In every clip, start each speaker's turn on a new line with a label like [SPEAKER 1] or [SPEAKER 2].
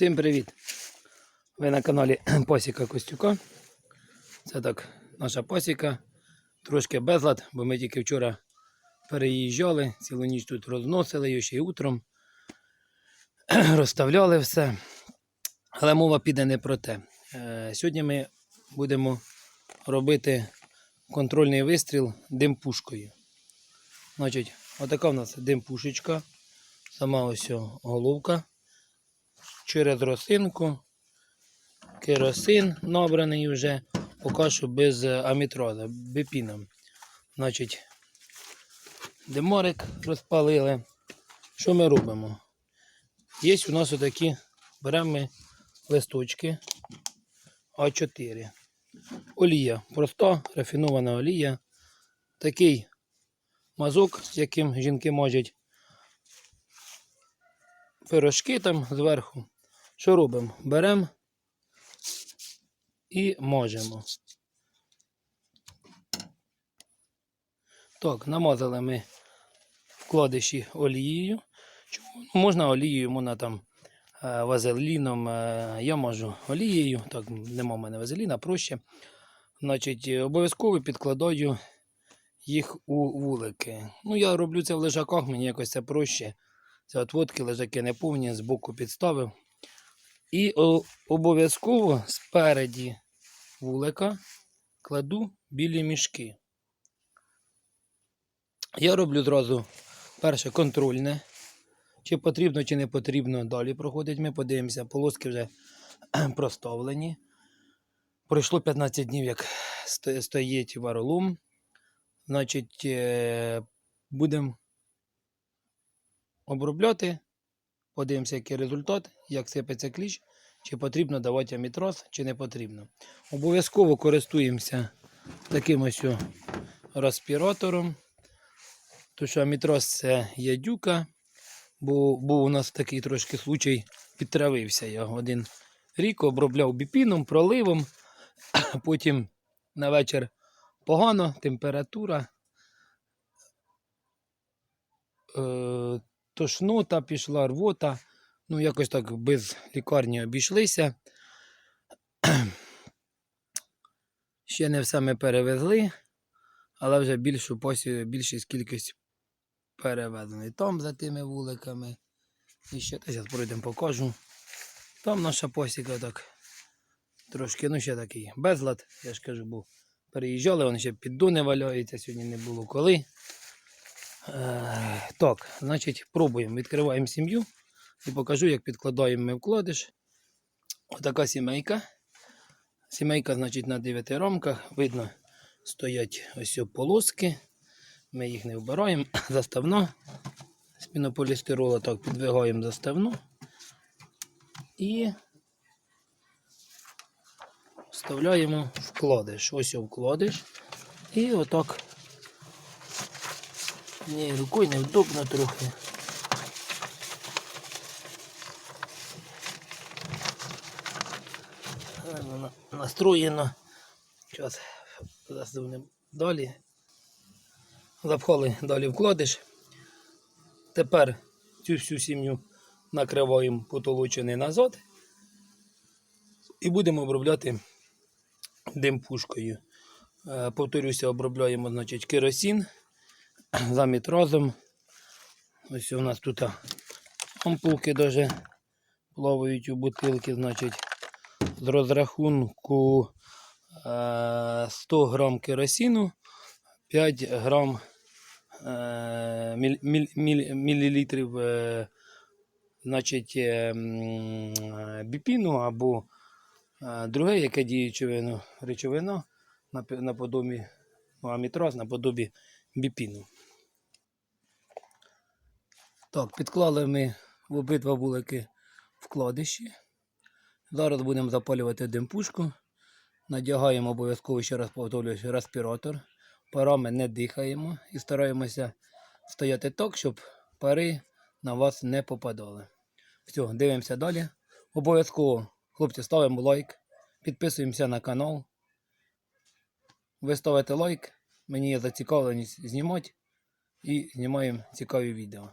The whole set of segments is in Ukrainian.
[SPEAKER 1] Всім привіт! Ви на каналі Посіка Костюка. Це так наша посіка. Трошки безлад, бо ми тільки вчора переїжджали, цілу ніч тут розносили її ще й утром. Розставляли все. Але мова піде не про те. Е, Сьогодні ми будемо робити контрольний вистріл димпушкою. Значить, отака в нас димпушечка. Сама ось головка через росинку, керосин набраний вже, поки що без е, амітроза, бепіном. Значить, диморик розпалили. Що ми робимо? Є у нас отакі, беремо ми листочки А4. Олія, проста, рафінована олія. Такий мазок, з яким жінки можуть пирожки там зверху. Що робимо? Беремо і можемо. Так, намазали ми вкладиші олією. Ну, Можна олією, можна там е, вазеліном. е, Я можу олією, так, нема в мене вазеліна, проще. Значить, обов'язково підкладаю їх у вулики. Ну, я роблю це в лежаках, мені якось це проще. Це отводки лежаки не повні, збоку підставив. І обов'язково спереді вулика кладу білі мішки. Я роблю зразу перше контрольне. Чи потрібно, чи не потрібно. Далі проходить. Ми подивимося, полоски вже проставлені. Пройшло 15 днів, як стоїть варолом. Значить, е, будемо обробляти. Подивимося, який результат, як сипеться кліч, чи потрібно давати амітроз, чи не потрібно. Обов'язково користуємося таким ось о респіратором. Тому що амітроз це ядюка, бо був у нас такий трошки случай, підтравився я один рік, обробляв біпіном, проливом, потім на вечір погано, температура. Е, тошнота пішла, рвота. Ну, якось так без лікарні обійшлися. Ще не все ми перевезли, але вже більшу посі, більшість кількість перевезено. І там за тими вуликами. І ще зараз пройдемо покажу. Там наша посіка так. Трошки, ну ще такий безлад, я ж кажу, був. Переїжджали, вони ще піддони валяються, сьогодні не було коли. Так, значить, пробуємо. Відкриваємо сім'ю і покажу, як підкладаємо ми вкладиш. Отака сімейка. Сімейка, значить, на 9 рамках. Видно, стоять ось полоски. Ми їх не вбираємо. Заставно. З пінополістирола так підвигаємо заставну. І вставляємо вкладиш. Ось вкладиш. І отак ні, рукою невдобно трохи. Гарно на- настроєно. Зараз засунемо далі. Запхали далі вкладиш. Тепер цю всю сім'ю накриваємо потолочений назад і будемо обробляти димпушкою. Е, Повторюся, обробляємо значить, керосин заміт разом. Ось у нас тут ампулки даже плавають у бутилки, значить, з розрахунку е, 100 грам керосину, 5 грам е, мілілітрів е, значить, е, е, біпіну або е, друге, яке діюче речовина наподобі, наподобі ну, амітроз, наподобі біпіну. Так, підклали ми в обидва вулики вкладиші. Зараз будемо запалювати димпушку. Надягаємо обов'язково ще раз повторюю респіратор. Парами не дихаємо і стараємося стояти так, щоб пари на вас не попадали. Все, дивимося далі. Обов'язково, хлопці, ставимо лайк, підписуємося на канал. Ви ставите лайк, мені є зацікавленість знімати і знімаємо цікаві відео.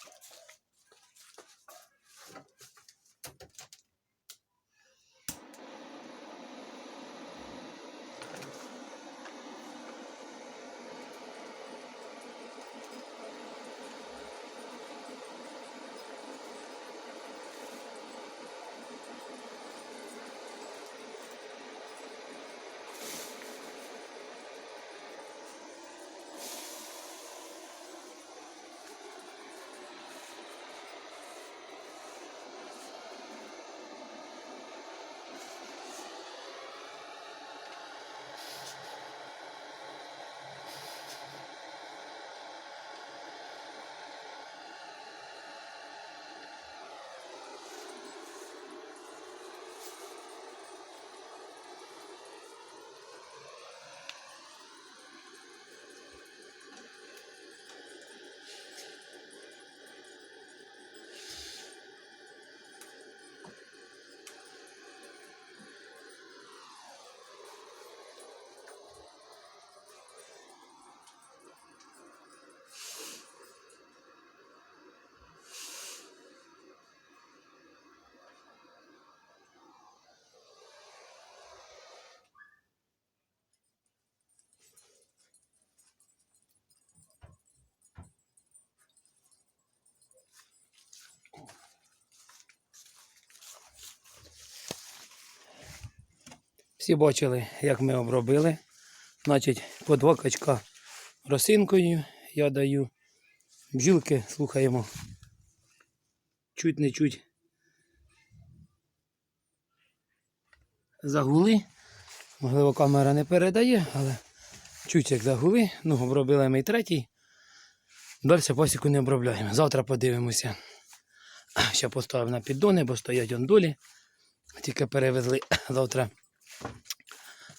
[SPEAKER 1] Всі бачили, як ми обробили. Значить, по два качка росинкою я даю. Бджілки слухаємо. Чуть не чуть. Загули. Можливо, камера не передає, але чуть як загули. Ну, обробили ми й третій. Далі пасіку не обробляємо. Завтра подивимося. Ще поставив на піддони, бо стоять он долі. Тільки перевезли завтра.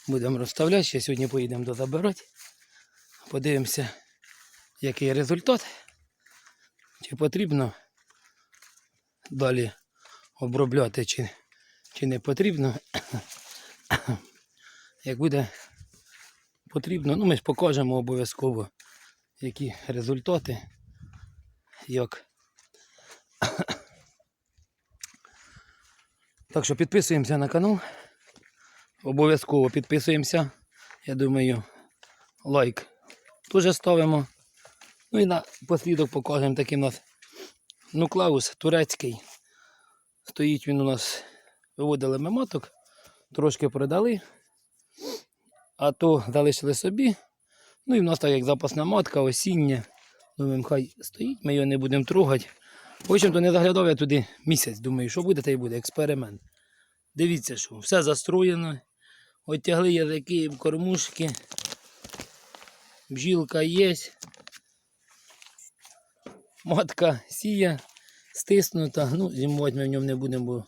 [SPEAKER 1] Будемо розставляти. Ще сьогодні поїдемо дозабирати. Подивимося, який результат. Чи потрібно далі обробляти, чи, чи не потрібно. Як буде потрібно, ну ми ж покажемо обов'язково, які результати, як. Так що підписуємося на канал. Обов'язково підписуємося. Я думаю, лайк теж ставимо. Ну і на послідок покажемо такий у нас нуклеус турецький. Стоїть він у нас, виводили ми маток, трошки продали, а то залишили собі. Ну і в нас так як запасна матка, осіння. Думаємо, хай стоїть, ми його не будемо трогати. В общем-то не заглядав я туди місяць. Думаю, що буде, та й буде експеримент. Дивіться, що все застроєно. Оттягли язики в кормушки. Бжілка є. Матка сіє, стиснута. Ну, зимувати ми в ньому не будемо, бо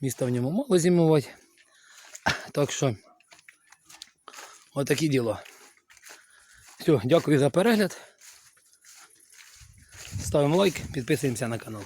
[SPEAKER 1] міста в ньому мало зимувати. Так що, отакі діла. Все, дякую за перегляд. Ставимо лайк, підписуємося на канал.